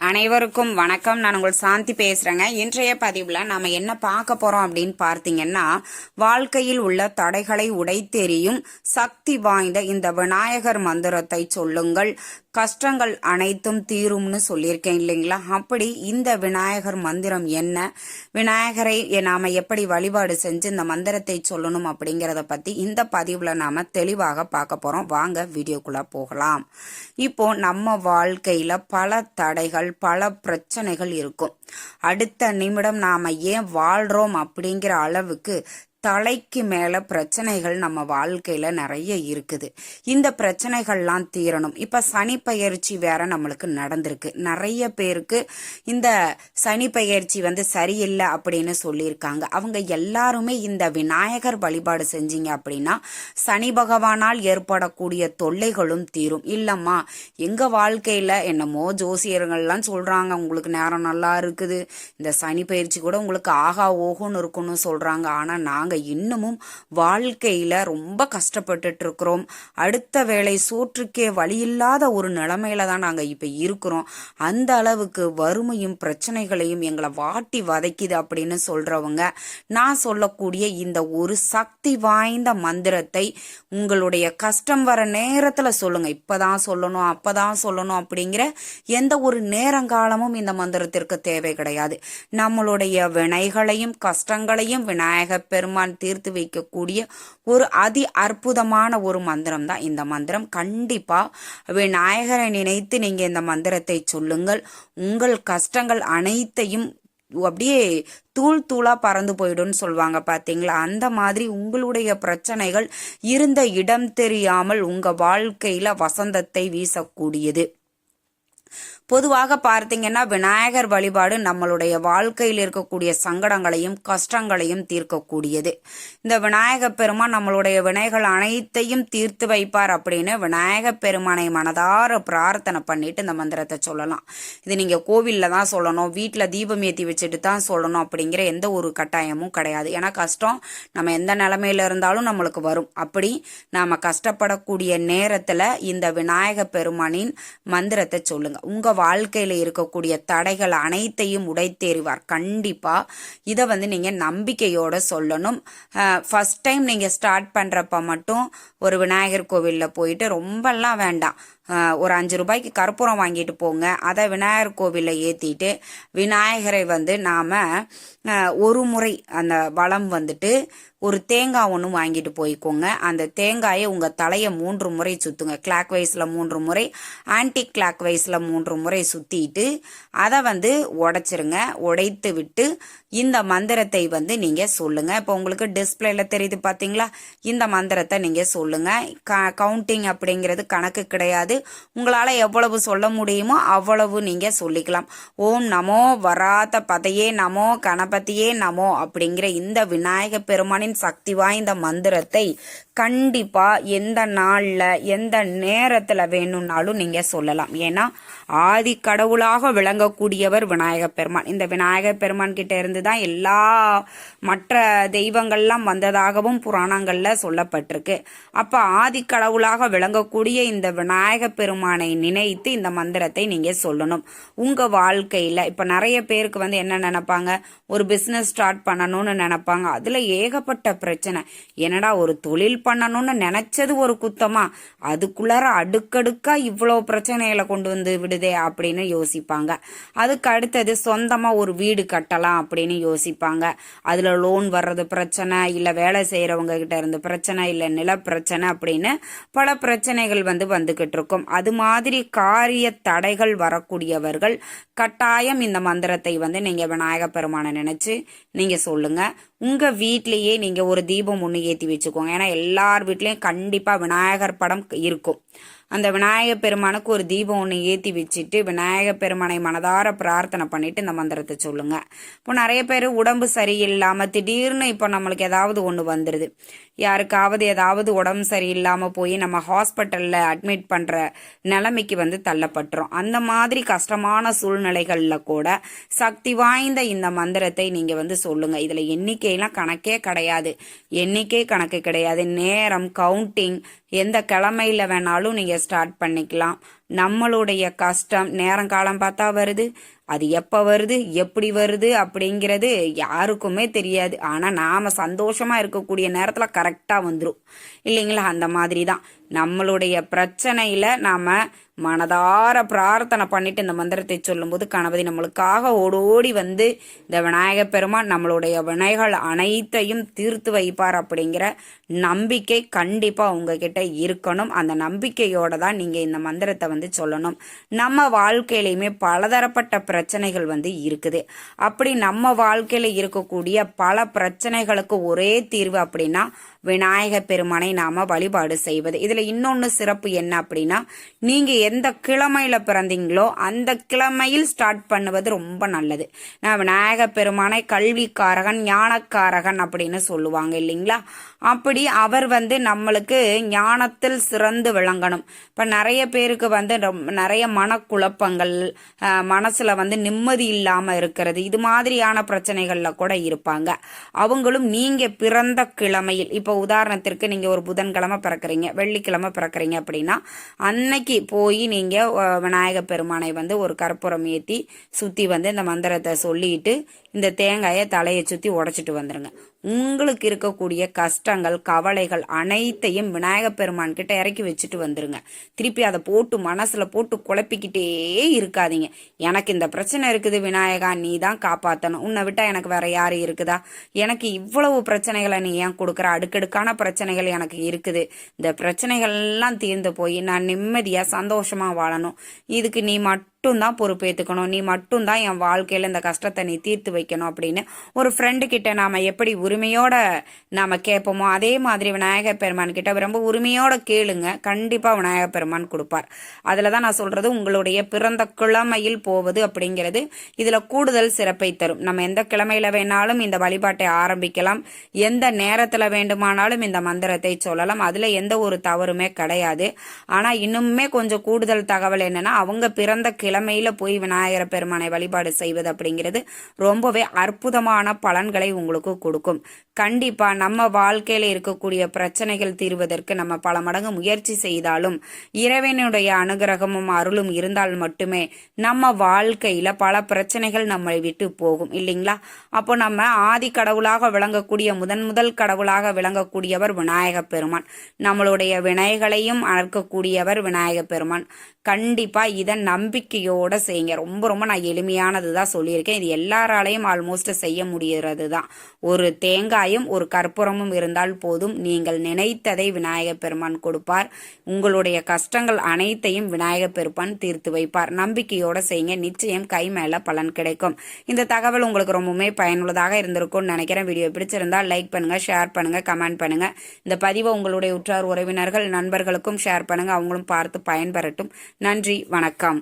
அனைவருக்கும் வணக்கம். நான் உங்கள் சாந்தி பேசுகிறேங்க இன்றைய பதிவில் நாம் என்ன பார்க்க போகிறோம் அப்படின்னு பார்த்தீங்கன்னா வாழ்க்கையில் உள்ள தடைகளை உடைத்தெறியும் சக்தி வாய்ந்த இந்த விநாயகர் மந்திரத்தை சொல்லுங்கள். கஷ்டங்கள் அனைத்தும் தீரும்னு சொல்லியிருக்கேன் இல்லைங்களா? அப்படி இந்த விநாயகர் மந்திரம் என்ன? விநாயகரை நாம் எப்படி வழிபாடு செஞ்சு இந்த மந்திரத்தை சொல்லணும் அப்படிங்கிறத பற்றி இந்த பதிவில் நாம் தெளிவாக பார்க்க போகிறோம் வாங்க வீடியோக்குள்ளே போகலாம். இப்போ நம்ம வாழ்க்கையில் பல தடைகள் பல பிரச்சனைகள் இருக்கும். அடுத்த நிமிடம் நாம ஏன் வாழ்றோம் அப்படிங்கிற அளவுக்கு தலைக்கு மேலே பிரச்சனைகள் நம்ம வாழ்க்கையில் நிறைய இருக்குது. இந்த பிரச்சனைகள்லாம் தீரணும். இப்போ சனி பயிற்சி வேற நம்மளுக்கு நடந்திருக்கு. நிறைய பேருக்கு இந்த சனி பயிற்சி வந்து சரியில்லை அப்படின்னு சொல்லியிருக்காங்க. அவங்க எல்லாருமே இந்த விநாயகர் வழிபாடு செஞ்சீங்க அப்படின்னா சனி பகவானால் ஏற்படக்கூடிய தொல்லைகளும் தீரும். இல்லைம்மா எங்கள் வாழ்க்கையில் என்னமோ ஜோசியர்கள்லாம் சொல்கிறாங்க உங்களுக்கு நேரம் நல்லா இருக்குது. இந்த சனி பயிற்சி கூட உங்களுக்கு ஆகா இருக்கணும்னு சொல்கிறாங்க ஆனால் நாங்கள் இன்னமும் வாழ்க்கையில ரொம்ப கஷ்டப்பட்டுட்டு இருக்கிறோம் அடுத்த வேளை சோற்றுக்கே வழியில்லாத ஒரு நிலைமையில தான் நாங்க இப்ப இருக்கிறோம். அந்த அளவுக்கு வறுமையும் பிரச்சனைகளையும் எங்களை வாட்டி வதைக்குது அப்படின்னு சொல்றவங்க நான் சொல்லக்கூடிய இந்த ஒரு சக்தி வாய்ந்த மந்திரத்தை உங்களுடைய கஷ்டம் வர நேரத்துல சொல்லுங்க. இப்பதான் சொல்லணும் அப்பதான் சொல்லணும் அப்படிங்கிற எந்த ஒரு நேரங்காலமும் இந்த மந்திரத்திற்கு தேவை கிடையாது. நம்மளுடைய வினைகளையும் கஷ்டங்களையும் விநாயகப் பெருமான் தீர்த்து வைக்கக்கூடிய ஒரு அதி அற்புதமான ஒரு மந்திரம் தான் இந்த மந்திரம். கண்டிப்பா விநாயகரை நினைத்து நீங்க இந்த மந்திரத்தை சொல்லுங்கள். உங்கள் கஷ்டங்கள் அனைத்தையும் அப்படியே தூள் தூளா பறந்து போயிடும்னு சொல்லுவாங்க பாத்தீங்களா? அந்த மாதிரி உங்களுடைய பிரச்சனைகள் இருந்த இடம் தெரியாமல் உங்க வாழ்க்கையில வசந்தத்தை வீசக்கூடியது. பொதுவாக பார்த்தீங்கன்னா விநாயகர் வழிபாடு நம்மளுடைய வாழ்க்கையில் இருக்கக்கூடிய சங்கடங்களையும் கஷ்டங்களையும் தீர்க்கக்கூடியது. இந்த விநாயக பெருமான் நம்மளுடைய வினைகள் அனைத்தையும் தீர்த்து வைப்பார் அப்படின்னு விநாயக பெருமானை மனதார பிரார்த்தனை பண்ணிட்டு இந்த மந்திரத்தை சொல்லலாம். இது நீங்க கோவில்ல தான் சொல்லணும் வீட்டில் தீபம் ஏற்றி வச்சுட்டு தான் சொல்லணும் அப்படிங்கிற எந்த ஒரு கட்டாயமும் கிடையாது. ஏன்னா கஷ்டம் நம்ம எந்த நிலைமையில இருந்தாலும் நம்மளுக்கு வரும். அப்படி நாம கஷ்டப்படக்கூடிய நேரத்துல இந்த விநாயக பெருமானின் மந்திரத்தை சொல்லுங்க. உங்க வாழ்க்கையில் இருக்கக்கூடிய தடைகள் அனைத்தையும் உடைத்தேறிவார். கண்டிப்பாக இதை வந்து நீங்கள் நம்பிக்கையோட சொல்லணும். ஃபஸ்ட் டைம் நீங்கள் ஸ்டார்ட் பண்ணுறப்ப மட்டும் ஒரு விநாயகர் கோவிலில் போயிட்டு ரொம்பலாம் வேண்டாம். ஒரு அஞ்சு ரூபாய்க்கு கற்பூரம் வாங்கிட்டு போங்க. அதை விநாயகர் கோவிலில் ஏற்றிட்டு விநாயகரை வந்து நாம் ஒரு முறை அந்த வளம் வந்துட்டு ஒரு தேங்காய் ஒன்று வாங்கிட்டு போய்க்கோங்க. அந்த தேங்காயை உங்கள் தலையை மூன்று முறை சுற்றுங்க கிளாக் வைஸில் மூன்று முறை ஆன்டி கிளாக் வைஸில் மூன்று முறை சுற்றிட்டு அதை வந்து உடைச்சிருங்க. உடைத்து விட்டு இந்த மந்திரத்தை வந்து நீங்கள் சொல்லுங்கள் இப்போ உங்களுக்கு டிஸ்பிளேல தெரியுது பார்த்தீங்களா இந்த மந்திரத்தை நீங்கள் சொல்லுங்கள் க கவுண்டிங் அப்படிங்கிறது கணக்கு கிடையாது. உங்களால் எவ்வளவு சொல்ல முடியுமோ அவ்வளவு நீங்கள் சொல்லிக்கலாம். ஓம் நமோ வராத பதையே நமோ கணபதியே நமோ அப்படிங்கிற இந்த விநாயக பெருமானின் சக்தி வாய்ந்த மந்திரத்தை கண்டிப்பா எந்த நாள்ல எந்த நேரத்துல வேணும்னாலும் நீங்க சொல்லலாம். ஏன்னா ஆதி கடவுளாக விளங்கக்கூடியவர் விநாயக பெருமான். இந்த விநாயக பெருமான் கிட்ட இருந்து தான் எல்லா மற்ற தெய்வங்கள்லாம் வந்ததாகவும் புராணங்களில் சொல்லப்பட்டிருக்கு. அப்போ ஆதி கடவுளாக விளங்கக்கூடிய இந்த விநாயக பெருமானை நினைத்து இந்த மந்திரத்தை நீங்கள் சொல்லணும். உங்கள் வாழ்க்கையில் இப்போ நிறைய பேருக்கு வந்து என்ன நினைப்பாங்க? ஒரு பிஸ்னஸ் ஸ்டார்ட் பண்ணணும்னு நினைப்பாங்க. அதில் ஏகப்பட்ட பிரச்சனை. என்னடா ஒரு தொழில் பண்ணணும்னு நினச்சது ஒரு குத்தமா? அதுக்குள்ளார அடுக்கடுக்கா இவ்வளோ பிரச்சனைகளை கொண்டு வந்து விடுதே அப்படின்னு யோசிப்பாங்க. அதுக்கு அடுத்தது சொந்தமாக ஒரு வீடு கட்டலாம் அப்படின்னு யோசிப்பாங்க. அதுல லோன் வர்றது பிரச்சனை இல்ல வேலை செய்யறவங்க கிட்ட இருந்து பிரச்சனை இல்ல நில பிரச்சனை அப்படின்னு பல பிரச்சனைகள் வந்து வந்துகிட்டு இருக்கும். அது மாதிரி காரிய தடைகள் வரக்கூடியவர்கள் கட்டாயம் இந்த மந்திரத்தை வந்து நீங்க விநாயக பெருமானை நினைச்சு நீங்க சொல்லுங்க. உங்க வீட்லேயே நீங்க ஒரு தீபம் ஒன்று ஏற்றி வச்சுக்கோங்க. ஏன்னா எல்லார் வீட்லயும் கண்டிப்பா விநாயகர் படம் இருக்கும். அந்த விநாயகர் பெருமானுக்கு ஒரு தீபம் ஒன்று ஏற்றி வச்சுட்டு விநாயகர் பெருமானை மனதார பிரார்த்தனை பண்ணிட்டு இந்த மந்திரத்தை சொல்லுங்க. இப்போ நிறைய பேர் உடம்பு சரியில்லாமல் திடீர்னு இப்போ நம்மளுக்கு ஏதாவது ஒன்று வந்துடுது யாருக்காவது ஏதாவது உடம்பு சரியில்லாமல் போய் நம்ம ஹாஸ்பிட்டலில் அட்மிட் பண்ணுற நிலைமைக்கு வந்து தள்ளப்பட்டுரும் அந்த மாதிரி கஷ்டமான சூழ்நிலைகளில் கூட சக்தி வாய்ந்த இந்த மந்திரத்தை நீங்கள் வந்து சொல்லுங்கள் இதில் எண்ணிக்கையெல்லாம் கணக்கே கிடையாது. எண்ணிக்கை கணக்கு கிடையாது. நேரம் கவுண்டிங் எந்த கிழமையில் வேணாலும் நீங்கள் ஸ்டார்ட் பண்ணிக்கலாம். நம்மளுடைய கஷ்டம் நேரங்காலம் பார்த்தா வருது. அது எப்போ வருது? எப்படி வருது? அப்படிங்கிறது யாருக்குமே தெரியாது. ஆனால் நாம் சந்தோஷமாக இருக்கக்கூடிய நேரத்தில் கரெக்டாக வந்துடும் இல்லைங்களா? அந்த மாதிரி தான் நம்மளுடைய பிரச்சனையில் நாம் மனதார பிரார்த்தனை பண்ணிட்டு இந்த மந்திரத்தை சொல்லும்போது கணபதி நம்மளுக்காக ஓடோடி வந்து இந்த விநாயக பெருமான் நம்மளுடைய வினைகள் அனைத்தையும் தீர்த்து வைப்பார் அப்படிங்கிற நம்பிக்கை கண்டிப்பாக உங்ககிட்ட இருக்கணும். அந்த நம்பிக்கையோட தான் நீங்கள் இந்த மந்திரத்தை வந்து சொல்லணும். நம்ம வாழ்க்கையிலையுமே பலதரப்பட்ட பிரச்சனைகள் வந்து இருக்குது. அப்படி நம்ம வாழ்க்கையில் இருக்கக்கூடிய பல பிரச்சனைகளுக்கு ஒரே தீர்வு அப்படின்னா விநாயக பெருமானை நாம வழிபாடு செய்வது. இதுல இன்னொன்னு சிறப்பு என்ன அப்படின்னா நீங்க எந்த கிழமையில பிறந்தீங்களோ அந்த கிழமையில் ஸ்டார்ட் பண்ணுவது ரொம்ப நல்லது. நான் விநாயக பெருமானை கல்விக்காரகன் ஞானக்காரகன் அப்படின்னு சொல்லுவாங்க இல்லைங்களா? அப்படி அவர் வந்து நம்மளுக்கு ஞானத்தில் சிறந்து விளங்கணும். இப்போ நிறைய பேருக்கு வந்து நிறைய மனக்குழப்பங்கள் மனசுல வந்து நிம்மதி இல்லாம இருக்கிறது. இது மாதிரியான பிரச்சனைகள்ல கூட இருப்பாங்க. அவங்களும் நீங்க பிறந்த கிழமையில் இப்போ உதாரணத்திற்கு நீங்கள் ஒரு புதன்கிழமை பிறக்கிறீங்க வெள்ளிக்கிழமை பிறக்கிறீங்க அப்படின்னா அன்னைக்கு போய் நீங்கள் விநாயக பெருமானை வந்து ஒரு கற்பூரம் ஏற்றி சுற்றி வந்து இந்த மந்திரத்தை சொல்லிட்டு இந்த தேங்காயை தலையை சுற்றி உடச்சிட்டு வந்துடுங்க உங்களுக்கு இருக்கக்கூடிய கஷ்டங்கள் கவலைகள் அனைத்தையும் விநாயக பெருமான் கிட்ட இறக்கி வச்சுட்டு வந்துருங்க. திருப்பி அதை போட்டு மனசுல போட்டு குழப்பிக்கிட்டே இருக்காதீங்க. எனக்கு இந்த பிரச்சனை இருக்குது விநாயகா நீ தான் காப்பாற்றணும் உன்னை விட்டா எனக்கு வேற யாரு இருக்குதா? எனக்கு இவ்வளவு பிரச்சனைகளை நீ ஏன் கொடுக்குற? அடுக்கடுக்கான பிரச்சனைகள் எனக்கு இருக்குது. இந்த பிரச்சனைகள் எல்லாம் தீர்ந்து போய் நான் நிம்மதியா சந்தோஷமா வாழணும். இதுக்கு நீ மட்டும் மட்டும்தான் பொறுப்பேற்றுக்கணும் நீ மட்டும்தான் என் வாழ்க்கையில் இந்த கஷ்டத்தை நீ தீர்த்து வைக்கணும் அப்படின்னு ஒரு ஃப்ரெண்டு கிட்ட நாம் எப்படி உரிமையோட நாம் கேட்போமோ அதே மாதிரி விநாயகர் பெருமான் கிட்ட ரொம்ப உரிமையோட கேளுங்க. கண்டிப்பாக விநாயகர் பெருமான் கொடுப்பார். அதில் தான் நான் சொல்கிறது உங்களுடைய பிறந்த கிழமையில் போவது அப்படிங்கிறது இதில் கூடுதல் சிறப்பை தரும். நம்ம எந்த கிழமையில் வேணாலும் இந்த வழிபாட்டை ஆரம்பிக்கலாம். எந்த நேரத்தில் வேண்டுமானாலும் இந்த மந்திரத்தை சொல்லலாம். அதில் எந்த ஒரு தவறுமே கிடையாது. ஆனால் இன்னுமே கொஞ்சம் கூடுதல் தகவல் என்னென்னா அவங்க பிறந்த கிழமை கிழமையில போய் விநாயகர பெருமானை வழிபாடு செய்வது அப்படிங்கிறது ரொம்பவே அற்புதமான பலன்களை உங்களுக்கு கொடுக்கும். கண்டிப்பா நம்ம வாழ்க்கையில இருக்கக்கூடிய பிரச்சனைகள் தீர்வதற்கு நம்ம பல மடங்கு முயற்சி செய்தாலும் இறைவனுடைய அனுகிரகமும் அருளும் இருந்தால் மட்டுமே நம்ம வாழ்க்கையில பல பிரச்சனைகள் நம்மை விட்டு போகும் இல்லைங்களா? அப்போ நம்ம ஆதி கடவுளாக விளங்கக்கூடிய முதன் முதல் கடவுளாக விளங்கக்கூடியவர் விநாயக பெருமான். நம்மளுடைய வினைகளையும் அறுக்கக்கூடியவர் விநாயக பெருமான். கண்டிப்பா இதன் நம்பிக்கை நம்பிக்கையோட செய்யுங்க. ரொம்ப ரொம்ப நான் எளிமையானது தான் சொல்லியிருக்கேன். இது எல்லாராலையும் ஆல்மோஸ்ட் செய்ய முடிகிறது தான் ஒரு தேங்காயும் ஒரு கற்பூரமும் இருந்தால் போதும். நீங்கள் நினைத்ததை விநாயகர் பெருமான் கொடுப்பார். உங்களுடைய கஷ்டங்கள் அனைத்தையும் விநாயகர் பெருமான் தீர்த்து வைப்பார். நம்பிக்கையோட செய்யுங்க. நிச்சயம் கை மேலே பலன் கிடைக்கும். இந்த தகவல் உங்களுக்கு ரொம்பவுமே பயனுள்ளதாக இருந்திருக்கும்னு நினைக்கிறேன். வீடியோ பிடிச்சிருந்தால் லைக் பண்ணுங்க ஷேர் பண்ணுங்க கமெண்ட் பண்ணுங்க. இந்த பதிவை உங்களுடைய உற்றார் உறவினர்கள் நண்பர்களுக்கும் ஷேர் பண்ணுங்க. அவங்களும் பார்த்து பயன்பெறட்டும். நன்றி வணக்கம்.